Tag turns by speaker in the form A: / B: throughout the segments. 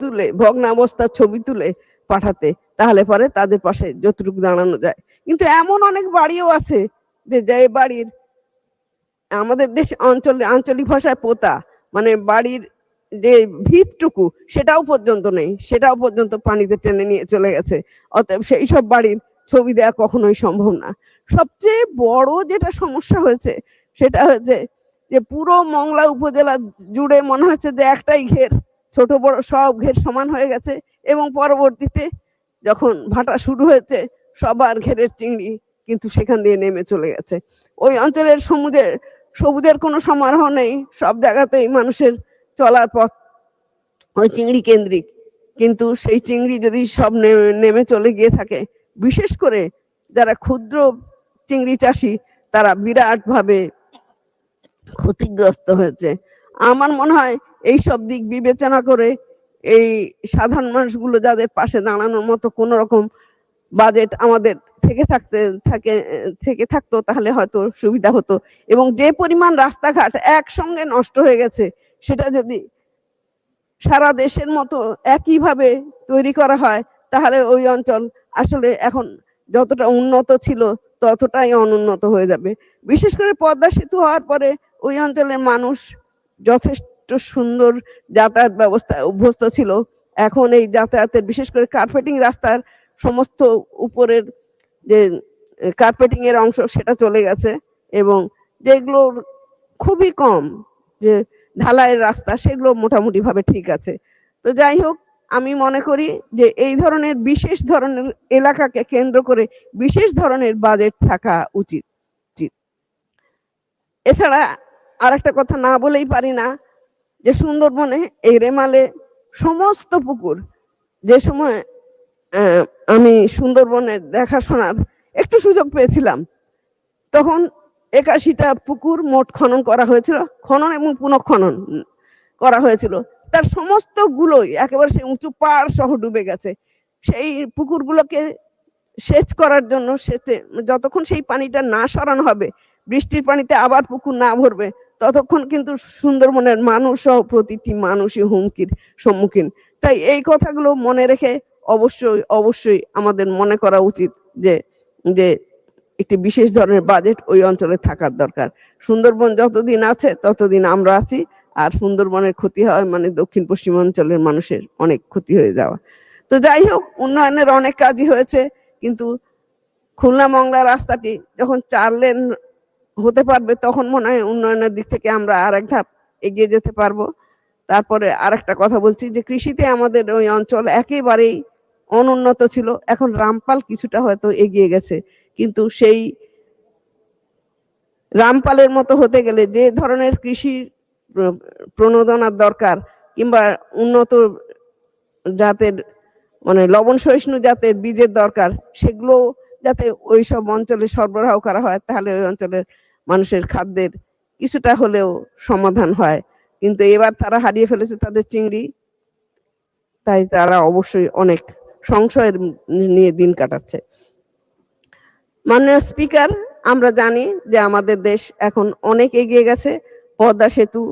A: তুলে ভগ্নাবস্থার ছবি তুলে পাঠাতে, তাহলে পরে তাদের পাশে যতটুকু দাঁড়ানো যায়। কিন্তু এমন অনেক বাড়িও আছে যে যে বাড়ির আমাদের দেশ অঞ্চলে, আঞ্চলিক ভাষায় পোতা মানে বাড়ির যে ভিতটুকু সেটাও পর্যন্ত নেই, সেটাও পর্যন্ত পানিতে টেনে নিয়ে চলে গেছে। অতএব সেই সব বাড়ির ছবি দেওয়া কখনোই সম্ভব না। সবচেয়ে বড় যেটা সমস্যা হয়েছে, সেটা হয়েছে যে পুরো মংলা উপজেলা জুড়ে মনে হচ্ছে যে একটাই ঘের। ছোট বড় সব ঘের সমান হয়ে গেছে এবং পরবর্তীতে যখন ভাটা শুরু হয়েছে, সবার ঘেরের চিংড়ি কিন্তু সেখান দিয়ে নেমে চলে গেছে। ওই অঞ্চলের সমুদ্রে সবুজের কোনো সমারোহ নেই, সব জায়গাতেই মানুষের চলার পথ ওই চিংড়ি কেন্দ্রিক। কিন্তু সেই চিংড়ি যদি সব নেমে নেমে চলে গিয়ে থাকে, বিশেষ করে যারা ক্ষুদ্র চিংড়ি চাষি, তারা বিরাট ভাবে ক্ষতিগ্রস্ত হয়েছে। আমার মনে হয় এই সব দিক বিবেচনা করে এই সাধারণ মানুষগুলো যাদের পাশে দাঁড়ানোর মতো কোনো রকম বাজেট আমাদের থেকে থাকতে, থাকে, থেকে থাকতো তাহলে হয়তো সুবিধা হতো। এবং যে পরিমাণ রাস্তাঘাট একসঙ্গে নষ্ট হয়ে গেছে, সেটা যদি সারা দেশের মতো একইভাবে তৈরি করা হয়, তাহলে ওই অঞ্চল আসলে এখন যতটা উন্নত ছিল ততটাই অনুন্নত হয়ে যাবে। বিশেষ করে পদ্মা সেতু হওয়ার পরে ওই অঞ্চলের মানুষ যথেষ্ট সুন্দর যাতায়াত ব্যবস্থায় অভ্যস্ত ছিল। এখন এই যাতায়াতের বিশেষ করে কার্পেটিং রাস্তার সমস্ত উপরের যে কার্পেটিং এর অংশ সেটা চলে গেছে এবং যেগুলো খুবই কম যে, ঢালাইয়ের রাস্তা সেগুলো মোটামুটি ভাবে ঠিক আছে। তো যাই হোক, আমি মনে করি যে, এই ধরনের বিশেষ ধরনের এলাকাকে কেন্দ্র করে বিশেষ ধরনের বাজেট থাকা উচিত। এছাড়া আর একটা কথা না বলেই পারি না যে সুন্দরবনে এই রেমালে সমস্ত পুকুর যে সময় আমি সুন্দরবনে দেখাশোনার একটু সুযোগ পেয়েছিলাম, তখন একাশিটা পুকুর মোট খনন করা হয়েছিল, খনন এবং পুনঃখনন করা হয়েছিল। তার সমস্ত গুলোই একেবারে সেই উঁচু পাড় সহ ডুবে গেছে। সেই পুকুরগুলোকে সেচ করার জন্য সেচে যতক্ষণ সেই পানিটা না সরানো হবে, বৃষ্টির পানিতে আবার পুকুর না ভরবে ততক্ষণ কিন্তু সুন্দরবনের মানুষ সহ প্রতিটি মানুষই হুমকির সম্মুখীন। তাই এই কথাগুলো মনে রেখে অবশ্যই অবশ্যই আমাদের মনে করা উচিত যে যে একটি বিশেষ ধরনের বাজেট ওই অঞ্চলে থাকার দরকার। সুন্দরবন যতদিন আছে, ততদিন আমরা আছি, আর সুন্দরবনের ক্ষতি হয় মানে দক্ষিণ পশ্চিমাঞ্চলের মানুষের অনেক ক্ষতি হয়ে যাওয়া। তো যাই হোক, উন্নয়নের অনেক কাজই হয়েছে, কিন্তু খুলনা মংলা রাস্তাটি যখন চার লেন হতে পারবে, তখন মনে হয় উন্নয়নের দিক থেকে আমরা আর এক ধাপ এগিয়ে যেতে পারব। তারপরে আর একটা কথা বলছি যে, কৃষিতে আমাদের ওই অঞ্চল একেবারেই অনুন্নত ছিল, এখন রামপাল কিছুটা হয়তো এগিয়ে গেছে। কিন্তু সেই রামপালের মতো হতে গেলে যে ধরনের কৃষি প্রণোদনার দরকার, কিংবা উন্নত জাতের মানে লবণ সহিষ্ণু জাতের বীজের দরকার, সেগুলো যাতে ওই সব অঞ্চলে সরবরাহ করা হয়, তাহলে ওই অঞ্চলের মানুষের খাদ্যের কিছুটা হলেও সমাধান হয়। কিন্তু এবার তারা হারিয়ে ফেলেছে তাদের চিংড়ি। তাই তারা অবশ্যই অনেক সংশয়ের নিয়ে দিন কাটাচ্ছে। মাননীয় স্পিকার, আমরা জানি যে আমাদের দেশ এখন অনেক এগিয়ে গেছে। পদ্মা সেতু,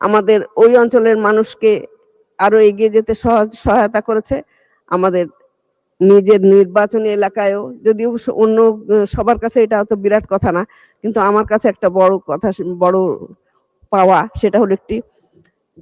A: আমাদের ওই অঞ্চলের মানুষকে আরও এগিয়ে যেতে সহায়তা করেছে। আমাদের নিজের নির্বাচনী এলাকায়ও, যদিও অন্য সবার কাছে এটা অত বিরাট কথা না, কিন্তু আমার কাছে একটা বড় কথা বড় পাওয়া সেটা হলো একটি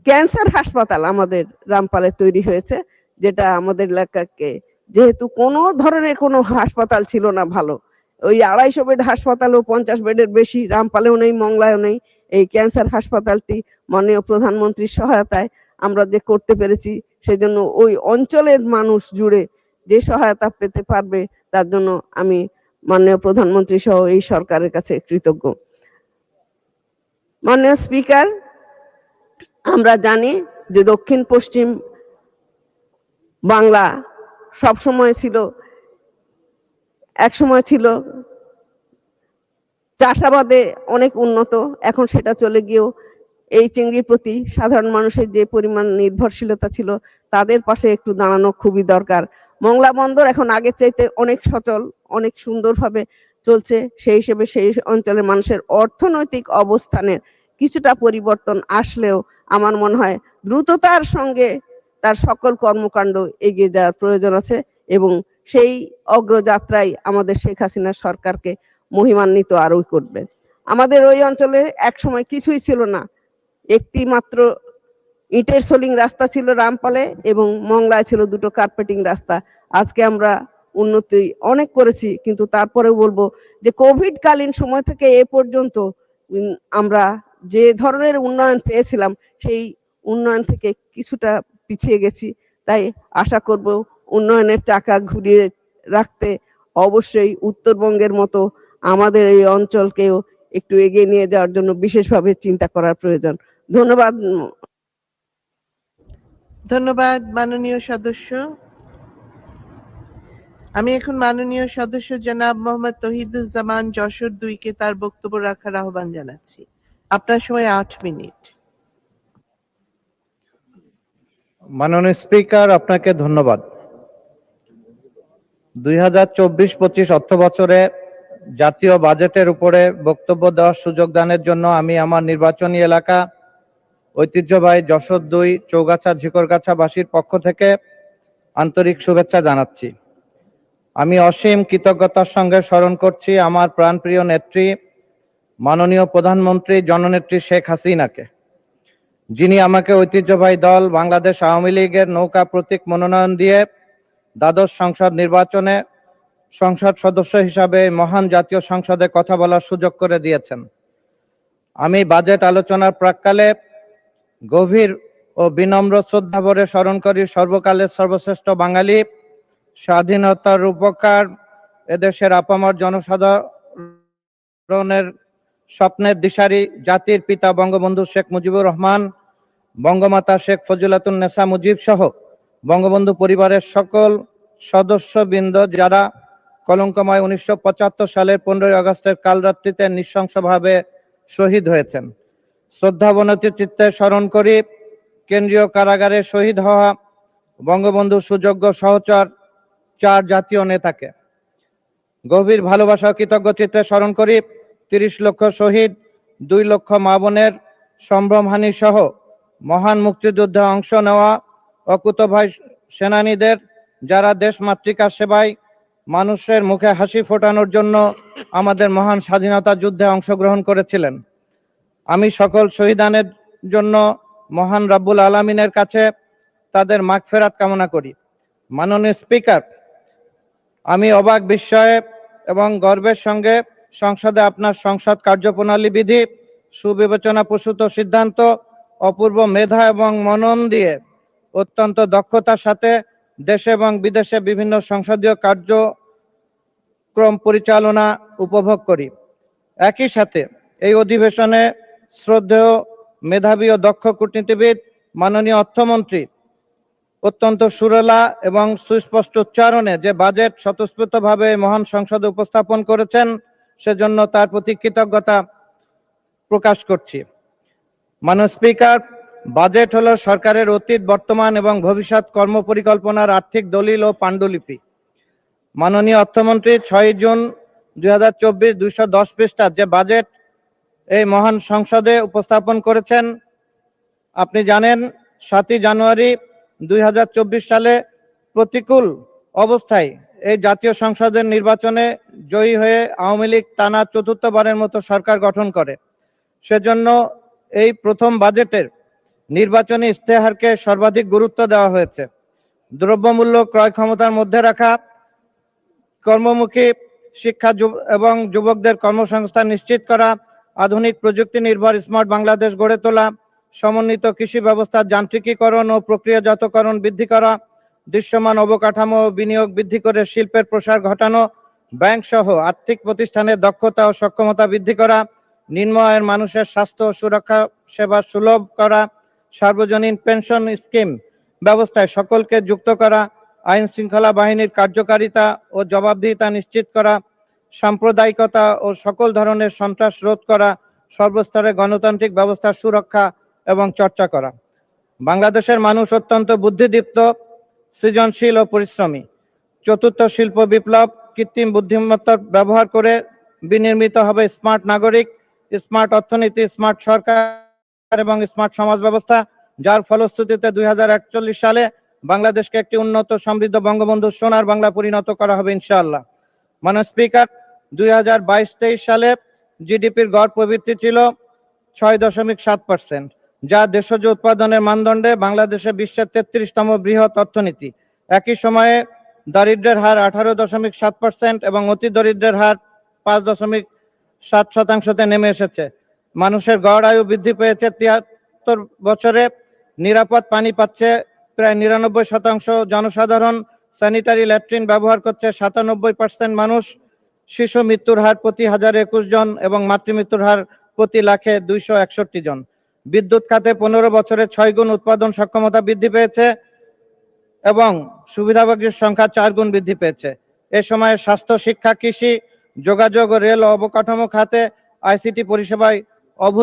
A: ক্যান্সার হাসপাতাল আমাদের রামপালে তৈরি হয়েছে, যেটা আমাদের এলাকাকে যেহেতু কোনো ধরনের কোনো হাসপাতাল ছিল না ভালো। ওই আড়াইশো বেড হাসপাতালও পঞ্চাশ বেডের বেশি, রামপালেও নেই, মংলায়ও নেই। এই ক্যান্সার হাসপাতালটি মাননীয় প্রধানমন্ত্রীর সহায়তায় আমরা যে করতে পেরেছি, সেজন্য ওই অঞ্চলের মানুষ জুড়ে যে সহায়তা পেতে পারবে, তার জন্য আমি মাননীয় প্রধানমন্ত্রী সহ এই সরকারের কাছে কৃতজ্ঞ। মাননীয় স্পিকার, আমরা জানি যে দক্ষিণ পশ্চিম বাংলা সব সময় ছিল এক সময় ছিল চাষাবাদে অনেক উন্নত, এখন সেটা চলে গিয়েও এই চিংড়ির প্রতি সাধারণ মানুষের যে পরিমাণ নির্ভরশীলতা ছিল, তাদের পাশে একটু দাঁড়ানো খুবই দরকার। মংলা বন্দর এখন আগের চাইতে অনেক সচল, অনেক সুন্দরভাবে চলছে। সেই হিসেবে সেই অঞ্চলের মানুষের অর্থনৈতিক অবস্থানের কিছুটা পরিবর্তন আসলেও আমার মনে হয় দ্রুততার সঙ্গে তার সকল কর্মকাণ্ড এগিয়ে যাওয়ার প্রয়োজন আছে এবং সেই অগ্রযাত্রায় আমাদের শেখ হাসিনা সরকারকে মহিমান্বিত আরোই করবে। আমাদের ওই অঞ্চলে একসময় কিছুই ছিল না। একটি মাত্র ইটের সোলিং রাস্তা ছিল রামপালে এবং মংলায় ছিল দুটো কার্পেটিং রাস্তা। আজকে আমরা উন্নতি অনেক করেছি, কিন্তু তারপরেও বলব যে কোভিড কালীন সময় থেকে এ পর্যন্ত আমরা যে ধরনের উন্নয়ন পেয়েছিলাম, সেই উন্নয়ন থেকে কিছুটা পিছিয়ে গেছি। তাই আশা করব উন্নয়নের চাকা ঘুরিয়ে রাখতে অবশ্যই উত্তরবঙ্গের মতো আমাদের এই অঞ্চলকেও একটু এগিয়ে নিয়ে যাওয়ার জন্য বিশেষভাবে চিন্তা করার প্রয়োজন। ধন্যবাদ
B: ধন্যবাদ, মাননীয় সদস্য। আমি এখন মাননীয় সদস্য জনাব মোহাম্মদ তহিদুজ্জামান যশোর দুইকে তার বক্তব্য রাখার আহ্বান জানাচ্ছি। আপনার সময় আট মিনিট।
C: মাননীয় স্পিকার, আপনাকে ধন্যবাদ। দুই হাজার চব্বিশ পঁচিশ অর্থ বছরে জাতীয় বাজেটের উপরে বক্তব্য দেওয়ার সুযোগ দানের জন্য আমি আমার নির্বাচনী এলাকা ঐতিহ্যবাহী যশোর দুই চৌগাছা ঝিকরগাছাবাসীর পক্ষ থেকে আন্তরিক শুভেচ্ছা জানাচ্ছি। আমি অসীম কৃতজ্ঞতার সঙ্গে স্মরণ করছি আমার প্রাণপ্রিয় নেত্রী, মাননীয় প্রধানমন্ত্রী জননেত্রী শেখ হাসিনাকে। যিনি আমাকে ঐতিহ্যবাহী দল, বাংলাদেশ আওয়ামী লীগের নৌকা প্রতীক মনোনয়ন দিয়ে দ্বাদশ সংসদ নির্বাচনে সংসদ সদস্য হিসাবে মহান জাতীয় সংসদে কথা বলার সুযোগ করে দিয়েছেন। আমি বাজেট আলোচনার প্রাককালে গভীর ও বিনম্র শ্রদ্ধা ভরে স্মরণ করি সর্বকালের সর্বশ্রেষ্ঠ বাঙালি, স্বাধীনতার উপকার এদেশের আপামর জনসাধারণের স্বপ্নের দিশারি জাতির পিতা বঙ্গবন্ধু শেখ মুজিবুর রহমান, বঙ্গমাতা শেখ ফজিলাতুন নেসা মুজিব সহ বঙ্গবন্ধু পরিবারের সকল সদস্যবৃন্দ যারা কলঙ্কময় উনিশশো পঁচাত্তর সালের পনেরোই আগস্টের কালরাত্রিতে নৃশংসভাবে শহীদ হয়েছেন। শ্রদ্ধাবনতি চিত্তে স্মরণ করি, কেন্দ্রীয় কারাগারে শহীদ হওয়া বঙ্গবন্ধু সুযোগ্য সহচর চার জাতীয় নেতাকে। গভীর ভালোবাসা কৃতজ্ঞ চিত্তে স্মরণ করি, তিরিশ লক্ষ শহীদ, দুই লক্ষ মা বোনের সম্ভ্রমহানি সহ মহান মুক্তিযুদ্ধে অংশ নেওয়া অকুতভাই সেনানীদের, যারা দেশ মাতৃকার সেবায় মানুষের মুখে হাসি ফোটানোর জন্য আমাদের মহান স্বাধীনতা যুদ্ধে অংশগ্রহণ করেছিলেন। আমি সকল শহীদানের জন্য মহান রাব্বুল আলমিনের কাছে তাদের মাগফেরাত কামনা করি। মাননীয় স্পিকার, আমি অবাক বিস্ময়ে এবং গর্বের সঙ্গে সংসদে আপনার সংসদ কার্যপ্রণালী বিধি, সুবিবেচনা প্রসূত সিদ্ধান্ত, অপূর্ব মেধা এবং মনন দিয়ে অত্যন্ত দক্ষতার সাথে দেশে এবং বিদেশে বিভিন্ন সংসদীয় কার্যক্রম পরিচালনা উপভোগ করি। একই সাথে এই অধিবেশনে শ্রদ্ধেয় মেধাবী ও দক্ষ কূটনীতিবিদ, মাননীয় অর্থমন্ত্রী, অত্যন্ত সুরেলা এবং সুস্পষ্ট উচ্চারণে যে বাজেট স্বতঃস্ফূর্তভাবে মহান সংসদে উপস্থাপন করেছেন, সেজন্য তার প্রতি কৃতজ্ঞতা প্রকাশ করছি। মাননীয় স্পিকার, বাজেট হলো সরকারের অতীত, বর্তমান এবং ভবিষ্যৎ কর্মপরিকল্পনার আর্থিক দলিল ও পাণ্ডুলিপি। মাননীয় অর্থমন্ত্রী ছয় জুন দুই হাজার চব্বিশ দুইশো দশ পৃষ্ঠার যে বাজেট এই মহান সংসদে উপস্থাপন করেছেন। আপনি জানেন, সাতই জানুয়ারি দুই হাজার চব্বিশ সালে প্রতিকূল অবস্থায় এই জাতীয় সংসদের নির্বাচনে জয়ী হয়ে আওয়ামী লীগ টানা চতুর্থবারের মতো সরকার গঠন করে। সেজন্য এই প্রথম বাজেটের নির্বাচনী ইস্তেহারকে সর্বাধিক গুরুত্ব দেওয়া হয়েছে। দ্রব্যমূল্য ক্রয় ক্ষমতার মধ্যে রাখা, কর্মমুখী শিক্ষা এবং যুবকদের কর্মসংস্থান নিশ্চিত করা আধুনিক প্রযুক্তি নির্ভর স্মার্ট বাংলাদেশ গড়ে তোলা, সমন্বিত কৃষি ব্যবস্থার যান্ত্রিকীকরণ ও প্রক্রিয়াজাতকরণ বৃদ্ধি করা, দৃশ্যমান অবকাঠামো বিনিয়োগ বৃদ্ধি করে শিল্পের প্রসার ঘটানো ব্যাংক সহ আর্থিক প্রতিষ্ঠানের দক্ষতা ও সক্ষমতা বৃদ্ধি করা নিম্ন আয়ের মানুষের স্বাস্থ্য সুরক্ষা সেবা সুলভ করা, সার্বজনীন পেনশন স্কিম ব্যবস্থায় সকলকে যুক্ত করা আইন শৃঙ্খলা বাহিনীর কার্যকারিতা ও জবাবদিহিতা নিশ্চিত করা সাম্প্রদায়িকতা ও সকল ধরনের সন্ত্রাস রোধ করা, সর্বস্তরে গণতান্ত্রিক ব্যবস্থার সুরক্ষা এবং চর্চা করা। বাংলাদেশের মানুষ অত্যন্ত বুদ্ধিদীপ্ত, সৃজনশীল ও পরিশ্রমী। চতুর্থ শিল্প বিপ্লব কৃত্রিম বুদ্ধিমত্তার ব্যবহার করে বিনির্মিত হবে স্মার্ট নাগরিক, স্মার্ট অর্থনীতি, স্মার্ট সরকার এবং স্মার্ট সমাজ ব্যবস্থা, যার ফলশ্রুতিতে দুই হাজার একচল্লিশ সালে বাংলাদেশকে একটি উন্নত সমৃদ্ধ বঙ্গবন্ধু সোনার বাংলা পরিণত করা হবে ইনশাআল্লাহ। মাননীয় স্পিকার দুই হাজার বাইশ তেইশ সালে জিডিপির গড় প্রবৃদ্ধি ছিল ছয় দশমিক সাত পার্সেন্ট, যা দেশজ উৎপাদনের মানদণ্ডে বাংলাদেশে বিশ্বের তেত্রিশতম বৃহৎ অর্থনীতি। একই সময়ে দারিদ্র্যের হার আঠারো দশমিক সাত পার্সেন্ট এবং অতি দরিদ্রের হার পাঁচ দশমিক সাত শতাংশতে নেমে এসেছে। মানুষের গড় আয়ু বৃদ্ধি পেয়েছে তিয়াত্তর বছরে, নিরাপদ পানি পাচ্ছে প্রায় নিরানব্বই শতাংশ, জনসাধারণ স্যানিটারি ল্যাট্রিন ব্যবহার করছে সাতানব্বই পার্সেন্ট মানুষ শিশু মৃত্যুর হার প্রতি হাজার একুশ জন এবং মাতৃমৃত্যুর হার প্রতি লাখে দুইশো একষট্টি জন। বিদ্যুৎ খাতে পনেরো বছরে ছয় গুণ উৎপাদন সক্ষমতা বৃদ্ধি পেয়েছে এবং সুবিধাভোগীর সংখ্যা চার গুণ বৃদ্ধি পেয়েছে। এ সময়ে স্বাস্থ্য, শিক্ষা, কৃষি, যোগাযোগ, রেল অবকাঠামো খাতে আইসিটি পরিষেবায় অভূত